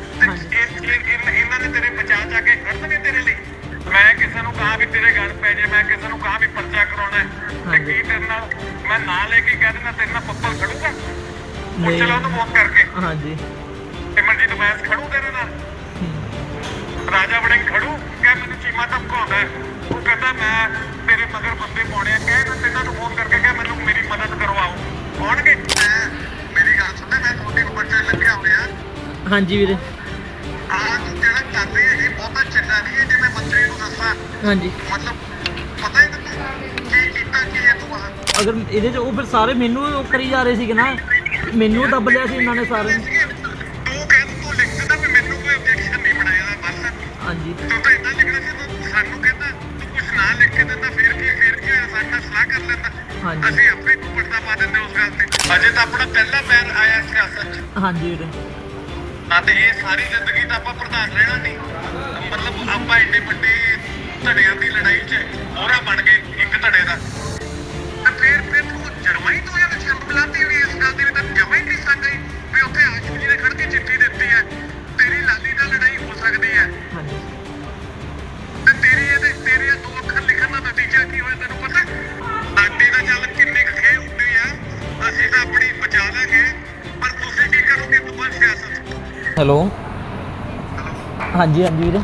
ਤੇ। ਇਹ- ਇਹ- ਇਹ- ਇਹਨਾਂ ਨੇ ਤੇਰੇ ਬਚਾ ਜਾ ਕੇ ਖੜਨਗੇ ਤੇਰੇ ਲਈ। ਮੈਂ ਕਿਸੇ ਨੂੰ ਕਹਾ ਵੀ ਤੇਰੇ ਗੱਲ ਪੈ ਜੇ ਮੈਂ ਕਿਸੇ ਨੂੰ ਕਹਾ ਵੀ ਪਰਚਾ ਕਰਾਉਣਾ ਹੈ, ਤੇ। ਕੀ ਤੇਰੇ ਨਾਲ ਮੈਂ ਨਾਂ ਲੈ ਕੇ ਕਹਿ ਦੇਣਾ ਤੇਰੇ ਨਾਲ ਪੱਪਲ ਖੜੂਗਾ। ਪੁੱਛ ਨਹੀਂ। ਲਾ ਉਹਨੂੰ ਫੋਨ ਕਰਕੇ। ਹਾਂਜੀ। ਸਿਮਰਜੀਤ ਬੈਂਸ ਖੜੂ ਤੇਰੇ ਨਾਲ? ਰਾਜਾ ਵੜਿੰਗ ਖੜੂ ਕਹਿ ਮੈਨੂੰ ਚੀਮਾ ਧਮਕਾਉਂਦਾ ਹੈ। ਉਹ ਕਹਿੰਦਾ ਮੈਂ ਤੇਰੇ ਮਗਰ ਬੰਦੇ ਪਾਉਣੇ ਆ। ਕਹਿ ਨਾ ਤੇਨਾਂ ਨੂੰ ਫੋਨ ਕਰਕੇ ਕਹਿ ਮੈਨੂੰ ਮੇਰੀ ਮਦਦ ਕਰਵਾਓ। ਆਉਣਗੇ ਮੈਂ ਮੇਰੀ ਗੱਲ ਸੁਣਦਾ ਮੈਂ ਹਾਂਜੀ ਵੀਰੇ। ਆਹ ਤੂੰ ਜਿਹੜਾ ਕਰ ਰਹੀ ਹੈ ਇਹ ਬਹੁਤਾ ਚੰਗਾ ਨਹੀਂ ਹੈ ਜੇ ਮੈਂ ਮੰਤਰੀ ਨੂੰ ਦੱਸਾਂ ਹਾਂਜੀ। ਮਤਲਬ ਪਤਾ ਹੀ ਨਹੀਂ ਤੂੰ ਕੀ ਕੀਤਾ ਕੀ ਹੈ ਤੂੰ ਆਹ ਅਗਰ ਇਹਦੇ ਚ ਉਹ ਫਿਰ ਸਾਰੇ ਮੈਨੂੰ ਉਹ ਕਰੀ ਜਾ ਰਹੇ ਸੀਗੇ ਨਾ, ਮੈਨੂੰ ਦੱਬ ਲਿਆ ਸੀ ਇਹਨਾਂ ਨੇ ਸਾਰੇ। ਤੂੰ ਕਹਿੰਦਾ ਤੂੰ ਲਿਖ ਦਿੰਦਾ ਵੀ ਮੈਨੂੰ ਕੋਈ objection ਨਹੀਂ ਬਣਾਇਆ ਬਸ ਹਾਂਜੀ। ਤੂੰ ਤਾਂ ਇਦਾਂ ਲਿਖਣਾ ਸੀ ਤੂੰ ਸਾਨੂੰ ਕਹਿੰਦਾ ਤੂੰ ਕੁਝ ਨਾ ਲਿਖ ਕੇ ਦਿੰਦਾ ਫਿਰ ਕੀ ਫਿਰ ਕੀ ਹੋਇਆ ਸਾਡੇ ਨਾਲ ਸਲਾਹ ਕਰ ਲੈਂਦਾ ਹਾਂਜੀ। ਅਸੀਂ ਆਪੇ ਨੂੰ ਪਰਦਾ ਪਾ ਦਿੰਦੇ ਉਸ ਗੱਲ ਤੇ ਅਜੇ ਤਾਂ ਆਪਣਾ ਪਹਿਲਾ ਪੈਰ ਆਇਆ ਸਿਆਸਤ 'ਚ ਹਾਂਜੀ ਵੀਰੇ। ਹਾਂ, ਤੇ ਇਹ ਸਾਰੀ ਜ਼ਿੰਦਗੀ ਤਾਂ ਆਪਾਂ ਪ੍ਰਧਾਨ ਰਹਿਣਾ ਨਹੀਂ। ਮਤਲਬ ਆਪਾਂ ਇੰਨੇ ਵੱਡੇ ਧੜਿਆਂ ਦੀ ਲੜਾਈ 'ਚ ਮੋਹਰਾ ਬਣ ਗਏ ਇੱਕ ਧੜੇ ਦਾ। ਤੇ ਫਿਰ ਫਿਰ ਤੂੰ ਜਮਾ ਹੀ ਤੂੰ ਹੈਲੋ। ਹਾਂਜੀ ਹਾਂਜੀ ਵੀਰੇ।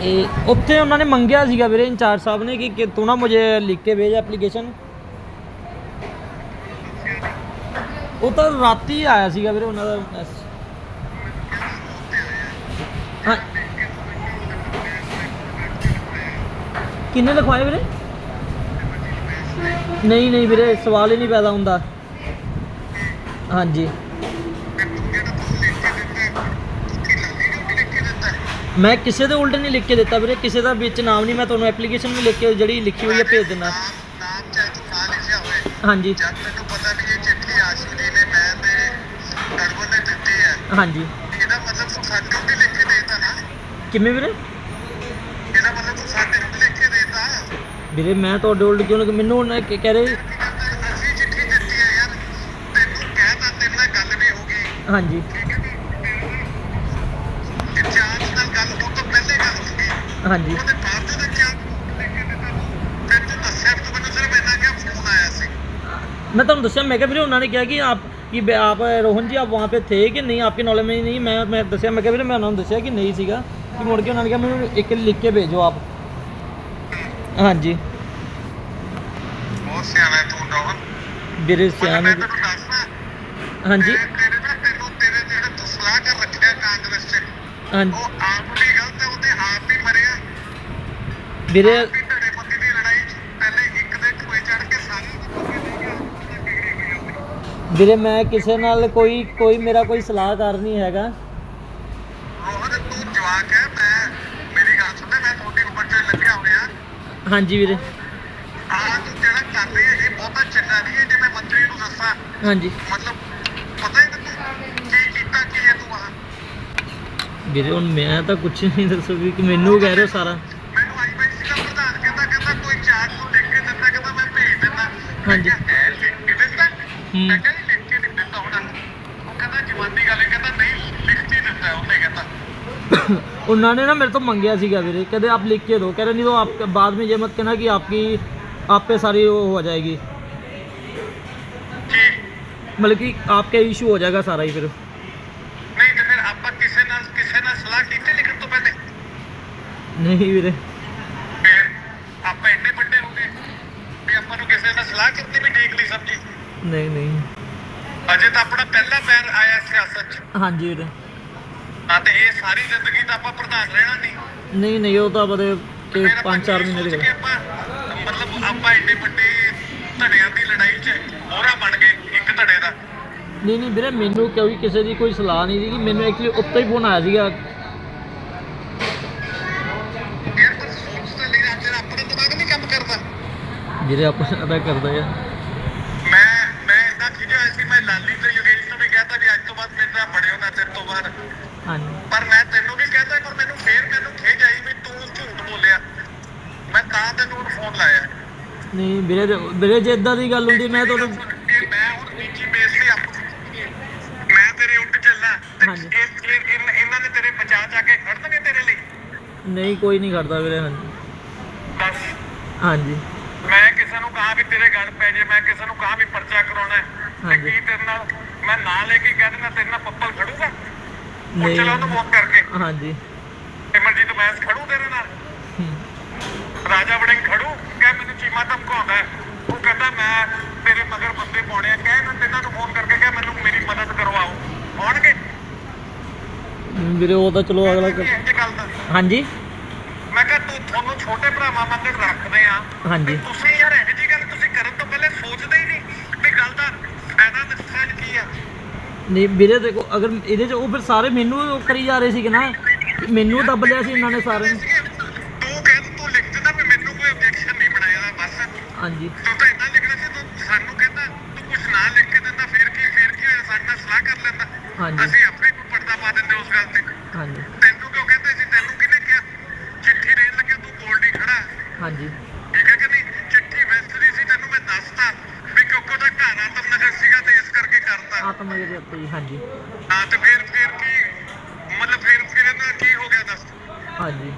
ਇਹ ਉੱਥੇ ਉਹਨਾਂ ਨੇ ਮੰਗਿਆ ਸੀਗਾ ਵੀਰੇ, ਇੰਚਾਰਜ ਸਾਹਿਬ ਨੇ, ਕਿ ਤੂੰ ਨਾ ਮੁਝੇ ਲਿਖ ਕੇ ਭੇਜ ਐਪਲੀਕੇਸ਼ਨ ਉਹ ਤਾਂ ਰਾਤੀ ਆਇਆ ਸੀਗਾ ਵੀਰੇ, ਉਹਨਾਂ ਦਾ ਹਾਂ। ਕਿੰਨੇ ਲਿਖਵਾਏ ਵੀਰੇ? ਨਹੀਂ ਨਹੀਂ ਵੀਰੇ, ਸਵਾਲ ਹੀ ਨਹੀਂ ਪੈਦਾ ਹੁੰਦਾ। ਹਾਂਜੀ। ਮੈਂ ਕਿਸੇ ਦੇ ਉਲਟ ਨਹੀਂ ਲਿਖ ਕੇ ਦਿੱਤਾ ਵੀਰੇ ਕਿਸੇ ਦਾ ਵਿੱਚ ਨਾਮ ਨਹੀਂ ਮੈਂ ਤੁਹਾਨੂੰ ਐਪਲੀਕੇਸ਼ਨ ਵੀ ਲਿਖ ਕੇ ਜਿਹੜੀ ਲਿਖੀ ਹੋਈ ਹੈ ਭੇਜ ਦਿੰਦਾ। ਨਾਮ ਚਾਹੇ ਤੂੰ ਨਾ ਲਿਖਿਆ ਹੋਵੇ ਹਾਂਜੀ। ਜਦ ਤੈਨੂੰ ਪਤਾ ਵੀ ਇਹ ਚਿੱਠੀ ਆਸ਼ੂ ਜੀ ਨੇ ਮੈਂ ਤੇ ਅਰਵਨ ਨੇ ਦਿੱਤੀ ਹੈ ਹਾਂਜੀ। ਇਹਦਾ ਮਤਲਬ ਤੂੰ ਸਾਡੇ ਨੂੰ ਵੀ ਲਿਖ ਕੇ ਦੇਤਾ ਨਾ ਕਿਵੇਂ ਵੀਰੇ? ਇਹਦਾ ਮਤਲਬ ਤੂੰ ਸਾਡੇ ਨੂੰ ਵੀ ਲਿਖ ਕੇ ਦੇਤਾ ਵੀਰੇ ਮੈਂ ਤੁਹਾਡੇ ਉਲਟ ਕਿਉਂ ਮੈਨੂੰ ਉਹਨਾਂ ਕਹਿ ਰਹੇ ਕੀ ਕਹਿੰਦਾ ਅਸੀਂ ਚਿੱਠੀ ਦਿੱਤੀ ਹੈ ਯਾਰ ਤੈਨੂੰ ਕਹਿਤਾ ਤੇਰੇ ਨਾਲ ਗੱਲ ਵੀ ਹੋ ਗਈ ਹਾਂਜੀ ਠੀਕ ਹੈ ਜੀ ਇੰਚਾਰਜ ਨਾਲ ਗੱਲ ਹੋਣ ਤੋਂ ਪਹਿਲੇ ਗੱਲ ਹੋ ਗਈ ਹਾਂਜੀ ਉਹਦੇ ਬਾਅਦ ਜਦੋਂ ਇੰਚਾਰਜ ਨੂੰ ਲੈ ਕੇ ਦਿੱਤਾ ਫਿਰ ਤੂੰ ਦੱਸਿਆ ਵੀ ਤੂੰ ਮੈਨੂੰ ਸਿਰਫ ਇੰਨਾ ਕਿਹਾ ਫੋਨ ਆਇਆ ਸੀ मैं ਤੁਹਾਨੂੰ ਦੱਸਿਆ ਮੈਂ ਕਿਹਾ ਵੀਰੇ ਉਹਨਾਂ ਨੇ ਕਿਹਾ ਕਿ ਆਪ ਕਿ ਬ- आप रोहन जी आप वहाँ पे थे कि नहीं आपके नॉलेज में नहीं मैं मैं ਦੱਸਿਆ ਮੈਂ ਕਿਹਾ ਵੀਰੇ ਮੈਂ ਉਹਨਾਂ ਨੂੰ ਦੱਸਿਆ ਕਿ ਨਹੀਂ ਸੀਗਾ ਕਿ ਮੁੜ ਕੇ ਉਹਨਾਂ ਨੇ ਕਿਹਾ ਮੈਨੂੰ ਇੱਕ ਲਿਖ ਕੇ ਭੇਜੋ ਆਪ ਹਾਂਜੀ ਬਹੁਤ ਸਿਆਣਾ ਹੈ ਤੂੰ ਰੋਹਨ ਵੀਰੇ ਮਤਲਬ ਸਿਆਣ ਮੈਂ ਤੈਨੂੰ ਦੱਸਦਾ ਹਾਂਜੀ ਤੇਰੇ ਤੇਰੇ ਨਾ ਤੈਨੂੰ ਤੇਰੇ ਜਿਹੜੇ ਤੂੰ ਸਲਾਹ ਕਰ ਰੱਖਿਆ ਕਾਂਗਰਸ 'ਚ। ਹਾਂਜੀ। ਉਹ ਆਪ ਵੀ ਗਲਤ ਹੈ ਉਹਦੇ ਆਪ ਵੀ ਮਰਿਆ ਵੀਰੇ ਆਪ ਵੀ ਧੜੇ ਬੰਦੀ ਦੀ ਲੜਾਈ 'ਚ। ਪਹਿਲੇ ਇੱਕ ਦੇ ਟੂਏ ਚੜ ਕੇ ਸਾਰੇ ਨੂੰ ਪੱਕੇ ਦੇ ਗਿਆ ਬਿਗੜੀ ਹੋਈ ਆਪਣੀ ਵੀਰੇ ਮੈਂ ਕਿਸੇ ਨਾਲ ਕੋਈ ਕੋਈ ਮੇਰਾ ਕੋਈ ਸਲਾਹਕਾਰ ਨਹੀਂ ਹੈਗਾ। ਰੋਹਨ ਤੂੰ ਜਵਾਕ ਹੈ ਮੈਂ ਮੇਰੀ ਗੱਲ ਸੁਣ ਮੈਂ ਤੁਹਾਡੀ ਉੱਪਰ ਤੇ ਲੱਗਿਆ ਹੋਇਆ। ਹਾਂਜੀ ਵੀਰੇ। ਆਹ ਤੂੰ ਜਿਹੜਾ ਕਰ ਰਹੀ ਹੈ ਇਹ ਬਹੁਤਾ ਚੰਗਾ ਨਹੀਂ ਹੈ ਜੇ ਮੈਂ ਮੰਤਰੀ ਨੂੰ ਦੱਸਾਂ। ਹਾਂਜੀ। ਮਤਲਬ ਪਤਾ ਹੀ ਨਹੀਂ ਤੂੰ ਕੀ ਕੀਤਾ ਕੀ ਹੈ ਤੂੰ ਆਹ ਵੀਰੇ ਹੁਣ ਮੈਂ ਤਾਂ ਕੁਝ ਨਹੀਂ ਦੱਸੋ ਵੀ ਕਿ ਮੈਨੂੰ ਕਹਿ ਰਹੇ ਹੋ ਸਾਰਾ ਮੈਨੂੰ ਆਈ ਬਾਈ ਸੀਗਾ ਪ੍ਰਧਾਨ ਕਹਿੰਦਾ ਕਹਿੰਦਾ ਕੋਈ ਚਾਰਟ ਨੂੰ ਲਿਖ ਕੇ ਦਿੰਦਾ ਕਹਿੰਦਾ ਮੈਂ ਭੇਜ ਦਿੰਦਾ ਹਾਂਜੀ। ਮੈਂ ਕਿਹਾ, "ਹੈ, ਲਿਖ ਕੇ ਦਿੰਦਾ ਹੂੰ। ਮੈਂ ਕਹਿੰਦਾ ਲਿਖ ਕੇ ਨਹੀਂ ਦਿੰਦਾ ਹੋਣਾ ਉਹ ਕਹਿੰਦਾ ਜਵਾਨੀ ਗੱਲ ਹੈ ਕਹਿੰਦਾ ਨਹੀਂ ਲਿਖ ਕੇ ਦਿੰਦਾ ਉਹਨੇ ਕਹਿੰਦਾ उन्होंने ना मेरे तो मंगया सीगा वीरे कहते आप लिख के दो कह रहे नहीं तो आप बाद में ये मत कहना कि आपकी आप पे सारी वो हो जाएगी ਕਿ मतलब कि आपका इशू हो जाएगा सारा ही फिर ਨਹੀਂ ਵੀਰੇ। ਆਪਾਂ ਇੰਨੇ ਵੱਡੇ ਹੋ ਗਏ ਵੀ ਆਪਾਂ ਨੂੰ ਕਿਸੇ ਨੇ ਸਲਾਹ ਕੀਤੀ ਵੀ ਠੀਕ ਨਹੀਂ ਸਮਝੀ। ਨਹੀਂ ਨਹੀਂ। ਅਜੇ ਤਾਂ ਆਪਣਾ ਪਹਿਲਾ ਪੈਰ ਆਇਆ ਸਿਆਸਤ 'ਚ। ਹਾਂਜੀ ਵੀਰੇ। ਹਾਂ ਤੇ ਇਹ ਸਾਰੀ ਜ਼ਿੰਦਗੀ ਤਾਂ ਆਪਾਂ ਪ੍ਰਧਾਨ ਰਹਿਣਾ ਨਹੀਂ। ਨਹੀਂ ਨਹੀਂ ਉਹ ਤਾਂ ਬਦੇ ਤੇ 5-4 ਮਹੀਨੇ ਦੀ ਸੋਚ ਮਤਲਬ ਆਪਾਂ ਇੰਨੇ ਵੱਡੇ ਧੜਿਆਂ ਦੀ ਲੜਾਈ 'ਚ ਮੋਹਰਾ ਬਣ ਗਏ ਇੱਕ ਧੜੇ ਦਾ। ਨਹੀਂ ਨਹੀਂ ਵੀਰੇ ਮੈਨੂੰ ਕੋਈ ਕਿਸੇ ਦੀ ਕੋਈ ਸਲਾਹ ਨਹੀਂ ਸੀਗੀ ਮੈਨੂੰ ਐਕਚੁਅਲੀ ਉੱਤੇ ਹੀ ਫੋਨ ਆਇਆ ਸੀਗਾ ਵੀਰੇ ਆਪਣਾ ਅਦਾ ਕਰਦਾ ਆ। ਮੈਂ ਮੈਂ ਖਿਜਿਆ ਹੋਇਆ ਸੀ ਮੈਂ ਲਾਲੀ ਤੇ ਯੋਗੇਸ਼ ਨੂੰ ਵੀ ਕਹਤਾ ਵੀ ਅੱਜ ਤੋਂ ਬਾਅਦ ਮੇਰੇ ਨਾਲ ਬੜਿਓ ਨਾ ਤੇਰੇ ਤੋਂ ਬਾਅਦ। ਹਾਂਜੀ। ਪਰ ਮੈਂ ਤੈਨੂੰ ਵੀ ਕਹਤਾ ਪਰ ਮੈਨੂੰ ਫੇਰ ਮੈਨੂੰ ਖਿਜ ਆਈ ਵੀ ਤੂੰ ਝੂਠ ਬੋਲਿਆ। ਮੈਂ ਤਾਂ ਤੈਨੂੰ ਫੋਨ ਲਾਇਆ। ਨਹੀਂ ਵੀਰੇ ਵੀਰੇ ਜੇ ਇਦਾਂ ਦੀ ਗੱਲ ਹੁੰਦੀ ਮੈਂ ਤੁਹਾਨੂੰ ਮੈਂ ਹੁਣ ਨਿੱਜੀ ਬੇਸ ਤੇ ਆਪ ਹਾਂਜੀ। ਇਹ- ਇਹ- ਇਨ- ਇਹਨਾਂ ਨੇ ਤੇਰੇ ਬਚਾ ਚਾ ਕੇ ਖੜਨਗੇ ਤੇਰੇ ਲਈ? ਨਹੀਂ ਕੋਈ ਨਹੀਂ ਕਰਦਾ ਵੀਰੇ ਹਾਂਜੀ। ਹਾਂਜੀ। ਮੈਂ ਨੂੰ ਕਹਾ ਵੀ ਤੇਰੇ ਗੱਲ ਪੈ ਜੇ ਮੈਂ ਕਿਸੇ ਨੂੰ ਕਹਾ ਵੀ ਪਰਚਾ ਕਰਾਉਣਾ ਹੈ। ਤੇ ਹਾਂਜੀ। ਕੀ ਤੇਰੇ ਨਾਲ ਮੈਂ ਨਾਂ ਲੈ ਕੇ ਕਹਿ ਦੇਣਾ ਤੇਰੇ ਨਾਲ ਪੱਪਲ ਖੜੂਗਾ। ਉਹ ਨਹੀਂ। ਚਲਾ ਉਹਨੂੰ ਫੋਨ ਕਰਕੇ। ਹਾਂਜੀ। ਸਿਮਰਜੀਤ ਬੈਂਸ ਖੜੂ ਤੇਰੇ ਨਾਲ। ਹਮ, ਰਾਜਾ ਵੜਿੰਗ ਖੜੂ ਕਹਿ ਮੈਨੂੰ ਚੀਮਾ ਧਮਕਾਉਂਦਾ ਹੈ। ਉਹ ਕਹਿੰਦਾ ਮੈਂ ਤੇਰੇ ਮਗਰ ਬੰਦੇ ਪਾਉਣੇ ਆ। ਕਹਿ ਇਹਨਾਂ ਤਿੰਨਾਂ ਨੂੰ ਫੋਨ ਕਰਕੇ ਕਹਿ ਮੈਨੂੰ ਮੇਰੀ ਮਦਦ ਕਰਵਾਓ ਆਉਣਗੇ? ਵੀਰੇ ਉਹ ਤਾਂ ਚਲੋ ਅਗਲਾ ਕਰ- ਜੀ ਗੱਲ ਦਾ। ਹਾਂਜੀ। ਮੈਂ ਕਿਹਾ ਤੂੰ ਤੁਹਾਨੂੰ ਛੋਟੇ ਭਰਾਵਾਂ ਵਾਂਗ ਰੱਖਦੇ ਆ। ਹਾਂਜੀ। ਤੇ ਤੁਸੀਂ ਯਾਰ ਇਹੋ ਜੀ ਗੱਲ ਤੁਸੀਂ ਕਰਨ ਤੋਂ ਪਹਿਲੇ ਸੋਚਦੇ ਹੀ ਨਹੀਂ ਵੀ ਗੱਲ ਦਾ ਫਾਇਦਾ ਨੁਕਸਾਨ ਕੀ ਆ ਨਹੀਂ ਵੀਰੇ ਦੇਖੋ ਅਗਰ ਇਹਦੇ ਚ ਉਹ ਫਿਰ ਸਾਰੇ ਮੈਨੂੰ ਉਹ ਕਰੀ ਜਾ ਰਹੇ ਸੀਗੇ ਨਾ ਮੈਨੂੰ ਦੱਬ ਲਿਆ ਸੀ ਇਹਨਾਂ ਨੇ ਸਾਰਿਆਂ ਨੂੰ। ਤੂੰ ਕਹਿ ਤੂੰ ਲਿਖ ਦਿੰਦਾ ਵੀ ਮੈਨੂੰ ਕੋਈ ਆਬਜੈਕਸ਼ਨ ਨਹੀਂ ਬਣਾਇਆ ਦਾ ਬਸ। ਹਾਂਜੀ। ਤੂੰ ਤਾਂ ਇੰਨਾ ਲਿਖਣਾ ਸੀ ਤੂੰ ਸਾਨੂੰ ਕਹਿੰਦਾ ਤੂੰ ਕੁਝ ਨਾ ਲਿਖ ਕੇ ਦਿੰਦਾ ਫਿਰ ਕੀ ਫਿਰ ਕੀ ਹੋਇਆ? ਸਾਡੇ ਨਾਲ ਸਲਾਹ ਕਰ ਲੈਂਦਾ। ਹਾਂਜੀ। ਅਸੀਂ ਆਪੇ ਹੀ ਪਰਦਾ ਪਾ ਦਿੰਦੇ ਉਸ ਗੱਲ ਤੇ। ਹਾਂਜੀ ਤੈਨੂੰ ਕਿਉਂ ਕਹਿੰਦੇ ਸੀ ਤੈਨੂੰ ਕਿਹਨੇ ਕਿਹਾ ਚਿੱਠੀ ਦੇਣ ਲੱਗਿਆ ਤੂੰ ਕੋਲ ਨਹੀਂ ਖੜਾ ਹਾਂਜੀ ਠੀਕ ਹੈ ਕਿ ਨਹੀਂ ਚਿੱਠੀ ਵੈਸਟਰੀ ਸੀ ਤੈਨੂੰ ਮੈਂ ਦੱਸਤਾ ਵੀ ਕਿਉਂਕਿ ਉਹਦਾ ਘਰ ਆਤਮ ਨਗਰ ਸੀਗਾ ਤੇ ਇਸ ਕਰਕੇ ਕਰਤਾ ਆਤਮ ਦੇ ਉੱਤੇ ਹਾਂਜੀ। ਹਾਂ ਤੇ ਫਿਰ ਫਿਰ ਕੀ ਮਤਲਬ ਫਿਰ ਫਿਰ ਇਹਨਾਂ ਕੀ ਹੋ ਗਿਆ ਦੱਸ? ਹਾਂਜੀ।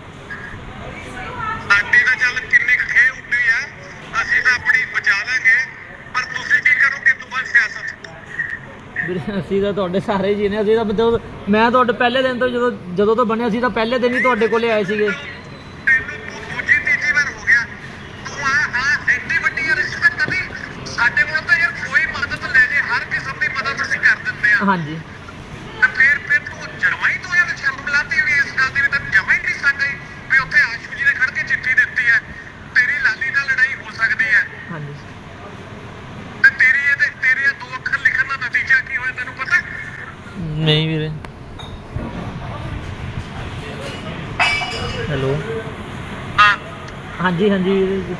ਸਾਡੀ ਤਾਂ ਚੱਲ ਕਿੰਨੀ ਕੁ ਖੇ ਉੱਡੀ ਆ ਅਸੀਂ ਤਾਂ ਆਪਣੀ ਬਚਾ ਲਾਂਗੇ ਪਰ ਤੁਸੀਂ ਕੀ ਕਰੋਗੇ ਬਸ ਸਿਆਸਤ? ਵੀਰੇ ਅਸੀਂ ਤਾਂ ਤੁਹਾਡੇ ਸਾਰੇ ਜੀ ਨੇ ਅਸੀਂ ਤਾਂ ਮੈਂ ਤੁਹਾਡੇ ਪਹਿਲੇ ਦਿਨ ਤੋਂ ਜਦੋਂ ਜਦੋਂ ਤੋਂ ਬਣਿਆ ਸੀ ਤਾਂ ਪਹਿਲੇ ਦਿਨ ਹੀ ਤੁਹਾਡੇ ਕੋਲੇ ਆਏ ਸੀਗੇ ਤੈਨੂੰ ਤੂੰ ਦੂਜੀ ਤੀਜੀ ਵਾਰ ਹੋ ਗਿਆ ਤੂੰ ਆ ਆ ਐਡੀ ਵੱਡੀ ਰਿਸਪੈਕਟ ਕਦੀ ਸਾਡੇ ਕੋਲ ਤਾਂ ਯਾਰ ਕੋਈ ਮਦਦ ਲੈ ਜੇ ਹਰ ਕਿਸਮ ਦੀ ਮਦਦ ਅਸੀਂ ਕਰ ਦਿੰਦੇ ਆ ਹਾਂਜੀ। ਤੇ ਫਿਰ ਫਿਰ ਤੂੰ ਜਮਾ ਹੀ ਤੂੰ ਯਾਰ ਸ਼ਰਮ ਲਾਤੀ ਵੀ ਇਸ ਗੱਲ ਦੀ ਵੀ ਤੈਨੂੰ ਜਮਾ ਹੀ ਨਹੀਂ ਸੰਗ ਆਈ ਵੀ ਉੱਥੇ ਆਸ਼ੂ ਜੀ ਨੇ ਖੜ ਕੇ ਚਿੱਠੀ ਦਿੱਤੀ ਹੈ ਤੇਰੀ ਲਾਲੀ ਨਾਲ ਲੜਾਈ ਹੋ ਸਕਦੀ ਹੈ। ਹਾਂਜੀ। ਤੇ ਤੇਰੀ ਇਹਦੇ ਤੇਰੇ ਇਹ ਦੋ ਅੱਖਰ ਲਿਖਣ ਦਾ ਨਤੀਜਾ ਕੀ ਹੋਇਆ ਤੈਨੂੰ ਪਤਾ? ਨਹੀਂ ਵੀਰੇ। ਹੈਲੋ। ਹਾਂ। ਹਾਂਜੀ ਹਾਂਜੀ ਵੀਰੇ।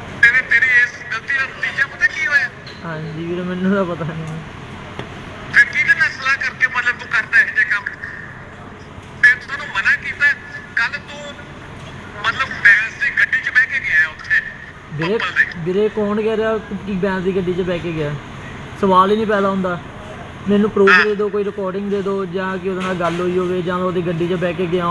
ਤੇਰੀ ਇਸ ਗਲਤੀ ਦਾ ਨਤੀਜਾ ਪਤਾ ਕੀ ਹੋਇਆ? ਹਾਂਜੀ ਵੀਰੇ ਮੈਨੂੰ ਤਾਂ ਪਤਾ ਨਹੀਂ ਫਿਰ ਕਿਹਦੇ ਨਾਲ ਸਲਾਹ ਕਰਕੇ ਮਤਲਬ ਤੂੰ ਕਰਦਾ ਇਹ ਜੇ ਕੰਮ ਤੇ ਤੁਹਾਨੂੰ ਮਨਾ ਕੀਤਾ ਕੱਲ ਤੂੰ ਮਤਲਬ ਬੈਂਸ ਦੀ ਗੱਡੀ 'ਚ ਬਹਿ ਕੇ ਗਿਆ ਉੱਥੇ? ਵੀਰੇ ਪੱਪਲ ਦੇ। ਵੀਰੇ ਕੌਣ ਕਹਿ ਰਿਹਾ ਕਿ ਬੈਂਸ ਦੀ ਗੱਡੀ 'ਚ ਬਹਿ ਕੇ ਗਿਆ? ਸਵਾਲ ਹੀ ਨਹੀਂ ਪੈਦਾ ਹੁੰਦਾ। ਮੈਨੂੰ ਪ੍ਰੂਫ ਦੇ ਦਿਓ ਕੋਈ ਰਿਕਾਰਡਿੰਗ ਦੇ ਦਿਓ ਜਾਂ ਕਿ ਉਹਦੇ ਨਾਲ ਗੱਲ ਹੋਈ ਹੋਵੇ ਜਾਂ ਉਹਦੀ ਗੱਡੀ 'ਚ ਬਹਿ ਕੇ ਗਿਆ